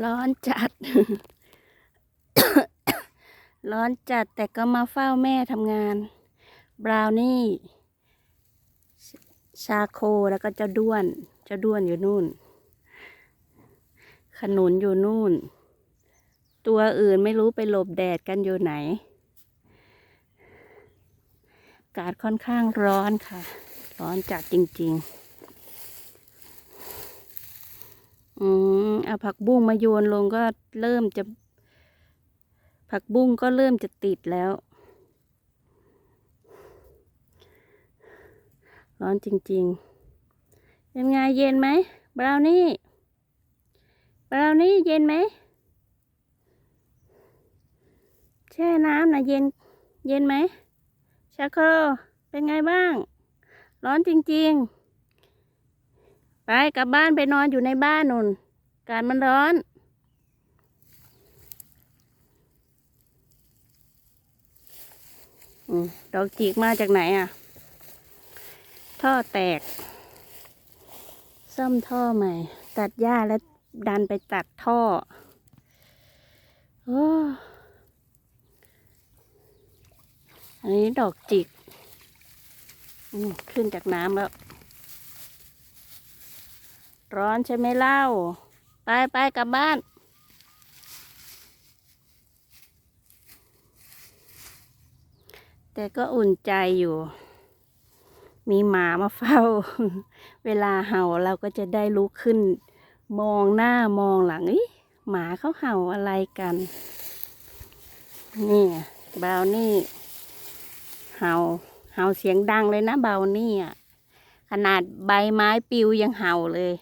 ร้อนจัด ร้อนจัดแต่ก็มาเฝ้าแม่ทำงาน บราวนี่ ชาโคแล้วก็เจ้าด้วน เจ้าด้วนอยู่นู่น ขนุนอยู่นู่น ตัวอื่นไม่รู้ไปหลบแดดกันอยู่ไหน อากาศค่อนข้างร้อนค่ะ ร้อนจัดจริง ๆ อืม เอาผักบุ้งมาโยนลงก็เริ่มจะ ผักบุ้งก็เริ่มจะติดแล้ว ร้อนจริงๆเป็นไงเย็นไหมบราวนี่บราวนี่เย็นไหมแช่น้ำนะเย็นเย็นไหมชาโครเป็นไงบ้าง ร้อนจริงๆ ไปกลับบ้านไปนอนอยู่ในบ้านนุ่น กาศมันร้อนอดอกจิกมาจากไหนอะ ท่อแตก ซ่อมท่อใหม่ ตัดหญ้าแล้วดันไปตัดท่อ โอ้อันนี้ดอกจิก ขึ้นจากน้ำแล้ว ร้อนใช่ไหมเล่า ไปไปกลับบ้าน แต่ก็อุ่นใจอยู่ มีหมามาเฝ้า เวลาเห่าเราก็จะได้ลุกขึ้น มองหน้ามองหลังอิหมาเขาเห่าอะไรกัน นี่บาวนี่เห่าเห่าเสียงดังเลยนะบาวนี่อะขนาดใบไม้ปลิวยังเห่าเลย